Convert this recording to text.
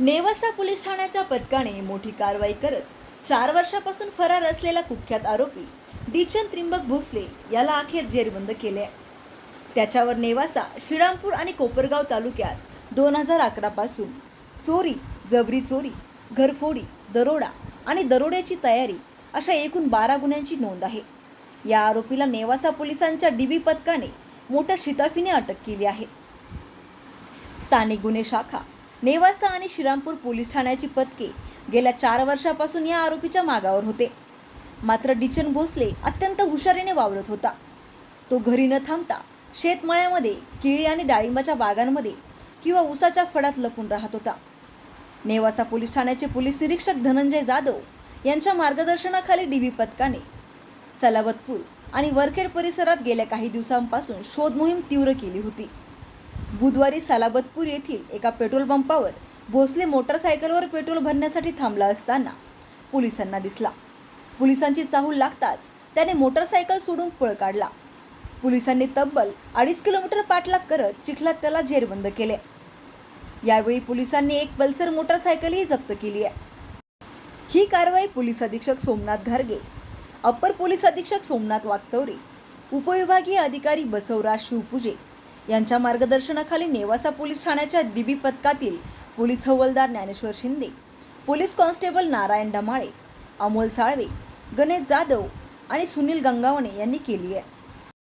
Nevasa police ठाण्याच्या पथकाने मोठी कारवाई करत चार वर्षापासून फरार असलेला कुख्यात आरोपी डिचन त्रिंबक भोसले याला अखेर जेरबंद केले त्याच्यावर नेवासा श्रीरामपूर आणि कोपरगाव तालुक्यात दोन हजार अकरापासून चोरी जबरी चोरी घरफोडी दरोडा आणि दरोड्याची तयारी अशा एकूण बारा गुन्ह्यांची नोंद आहे. या आरोपीला नेवासा पोलिसांच्या डीबी पथकाने मोठ्या शिताफीने अटक केली आहे. स्थानिक गुन्हे शाखा नेवासा आणि श्रीरामपूर पोलीस ठाण्याची पथके गेल्या चार वर्षापासून या आरोपीच्या मागावर होते. मात्र डिचन भोसले अत्यंत हुशारीने वावरत होता. तो घरी न थांबता शेतमळ्यामध्ये केळी आणि डाळिंबाच्या बागांमध्ये किंवा उसाच्या फडात लपून राहत होता. नेवासा पोलीस ठाण्याचे पोलीस निरीक्षक धनंजय जाधव यांच्या मार्गदर्शनाखाली डी व्ही पथकाने सलावतपूर आणि वरखेड परिसरात गेल्या काही दिवसांपासून शोध मोहीम तीव्र केली होती. बुधवारी सालाबतपूर येथील एका पेट्रोल पंपावर भोसले मोटरसायकलवर पेट्रोल भरण्यासाठी थांबला असताना पोलिसांना दिसला. पोलिसांची चाहूल लागताच त्याने मोटरसायकल सोडून पळ काढला. पोलिसांनी तब्बल अडीच किलोमीटर पाठलाग करत चिखलात त्याला जेरबंद केले. यावेळी पोलिसांनी एक पल्सर मोटरसायकलही जप्त केली आहे. ही कारवाई पोलीस अधीक्षक सोमनाथ घारगे अप्पर पोलीस अधीक्षक सोमनाथ वागचौरे उपविभागीय अधिकारी बसवराज शिवपूजे यांच्या मार्गदर्शनाखाली नेवासा पोलीस ठाण्याच्या दिबी पथकातील पोलीस हवालदार ज्ञानेश्वर शिंदे पोलीस कॉन्स्टेबल नारायण डमाळे अमोल साळवे गणेश जाधव आणि सुनील गंगावणे यांनी केली आहे.